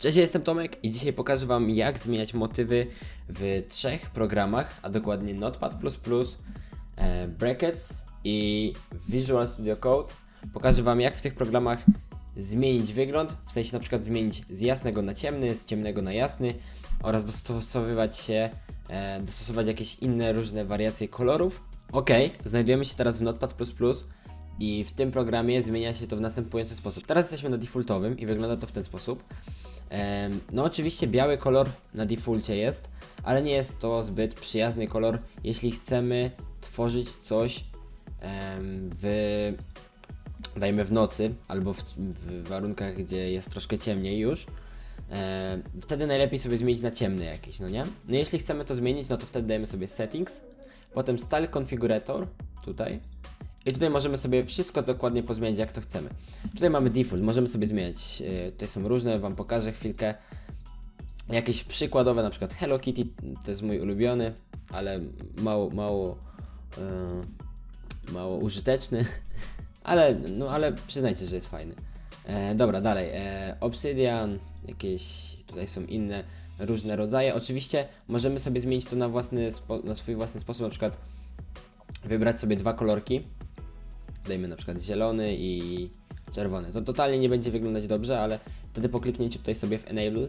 Cześć, jestem Tomek i dzisiaj pokażę Wam jak zmieniać motywy w trzech programach, a dokładnie Notepad++, e, Brackets i Visual Studio Code. Pokażę Wam jak w tych programach zmienić wygląd, w sensie na przykład zmienić z jasnego na ciemny, z ciemnego na jasny oraz dostosowywać się, e, dostosować jakieś inne różne wariacje kolorów. Ok, znajdujemy się teraz w Notepad++. I w tym programie zmienia się to w następujący sposób. Teraz jesteśmy na defaultowym i wygląda to w ten sposób. No oczywiście biały kolor na defaulcie jest, ale nie jest to zbyt przyjazny kolor, jeśli chcemy tworzyć coś w dajmy w nocy albo w, w warunkach, gdzie jest troszkę ciemniej już. Wtedy najlepiej sobie zmienić na ciemny jakiś, no nie? No jeśli chcemy to zmienić, no to wtedy dajemy sobie settings, potem style configurator tutaj i tutaj możemy sobie wszystko dokładnie pozmieniać jak to chcemy. Tutaj mamy default, możemy sobie zmieniać. Yy, tutaj są różne, Wam pokażę chwilkę. Jakieś przykładowe, na przykład Hello Kitty, to jest mój ulubiony, ale mało, mało, yy, mało użyteczny. Ale, no ale przyznajcie, że jest fajny. E, dobra, dalej. E, Obsidian, jakieś tutaj są inne różne rodzaje. Oczywiście możemy sobie zmienić to na, własny na swój własny sposób, na przykład wybrać sobie dwa kolorki. Dajmy na przykład zielony i czerwony. To totalnie nie będzie wyglądać dobrze, ale wtedy po kliknięciu tutaj sobie w Enable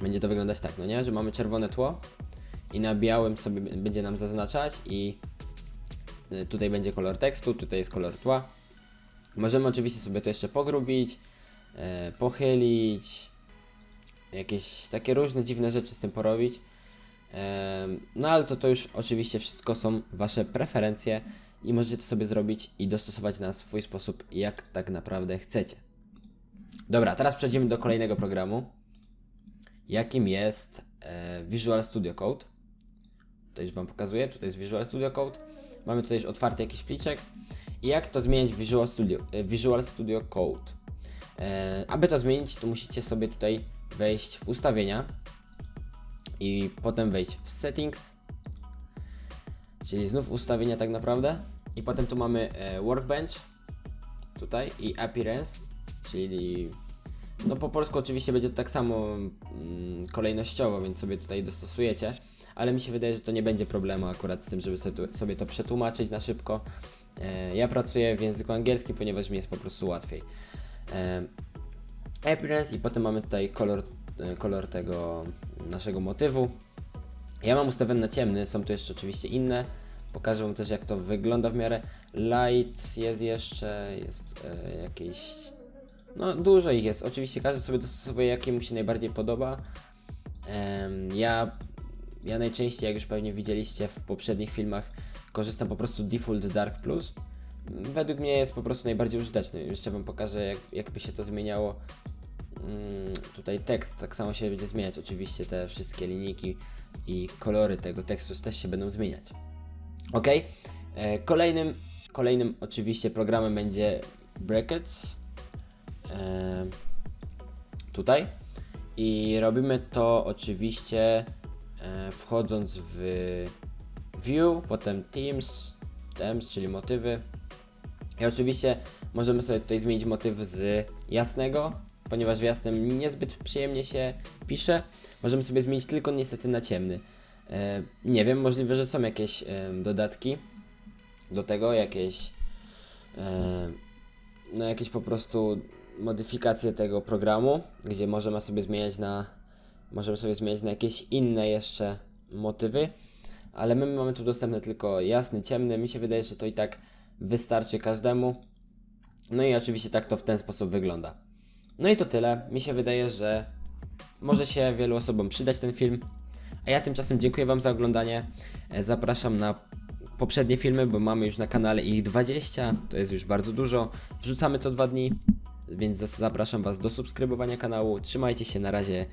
będzie to wyglądać tak, no nie? Że mamy czerwone tło i na białym sobie będzie nam zaznaczać i y, tutaj będzie kolor tekstu, tutaj jest kolor tła. Możemy oczywiście sobie to jeszcze pogrubić, e, pochylić, jakieś takie różne dziwne rzeczy z tym porobić. Em, No ale to, to już oczywiście wszystko są Wasze preferencje i możecie to sobie zrobić i dostosować na swój sposób, jak tak naprawdę chcecie. Dobra, teraz przejdziemy do kolejnego programu, jakim jest e, Visual Studio Code. Tutaj już Wam pokazuję, tutaj jest Visual Studio Code. Mamy tutaj już otwarty jakiś pliczek. I jak to zmieniać w Visual Studio, e, Visual Studio Code? E, aby to zmienić, to musicie sobie tutaj wejść w ustawienia i potem wejść w settings, czyli znów ustawienia tak naprawdę i potem tu mamy e, workbench tutaj i appearance, czyli no po polsku oczywiście będzie to tak samo mm, kolejnościowo, więc sobie tutaj dostosujecie, ale mi się wydaje, że to nie będzie problemu akurat z tym, żeby sobie, sobie to przetłumaczyć na szybko. E, ja pracuję w języku angielskim, ponieważ mi jest po prostu łatwiej. E, appearance i potem mamy tutaj kolor, e, kolor tego naszego motywu. Ja mam ustawiony na ciemny, są tu jeszcze oczywiście inne. Pokażę Wam też jak to wygląda w miarę. Light jest jeszcze, jest e, jakieś... No dużo ich jest, oczywiście każdy sobie dostosowuje jakie mu się najbardziej podoba. Ja, ja najczęściej, jak już pewnie widzieliście w poprzednich filmach, korzystam po prostu Default Dark Plus. Według mnie jest po prostu najbardziej użyteczny. Jeszcze Wam pokażę jak, jakby się to zmieniało Mm, tutaj tekst tak samo się będzie zmieniać. Oczywiście te wszystkie linijki i kolory tego tekstu też się będą zmieniać. Ok. E, kolejnym, kolejnym oczywiście programem będzie Brackets. E, tutaj. I robimy to oczywiście e, wchodząc w View, potem Themes, Themes, czyli motywy. I oczywiście możemy sobie tutaj zmienić motyw z jasnego, ponieważ w jasnym niezbyt przyjemnie się pisze. Możemy sobie zmienić tylko niestety na ciemny. E, nie wiem, możliwe, że są jakieś e, dodatki do tego, jakieś e, no jakieś po prostu modyfikacje tego programu, gdzie możemy sobie zmieniać na możemy sobie zmieniać na jakieś inne jeszcze motywy, ale my mamy tu dostępne tylko jasny, ciemny. Mi się wydaje, że to i tak wystarczy każdemu. No i oczywiście tak to w ten sposób wygląda. No i to tyle. Mi się wydaje, że może się wielu osobom przydać ten film. A ja tymczasem dziękuję Wam za oglądanie. E, Zapraszam na poprzednie filmy, bo mamy już na kanale ich 20. To jest już bardzo dużo. Wrzucamy co dwa dni, więc zapraszam Was do subskrybowania kanału. Trzymajcie się, na razie.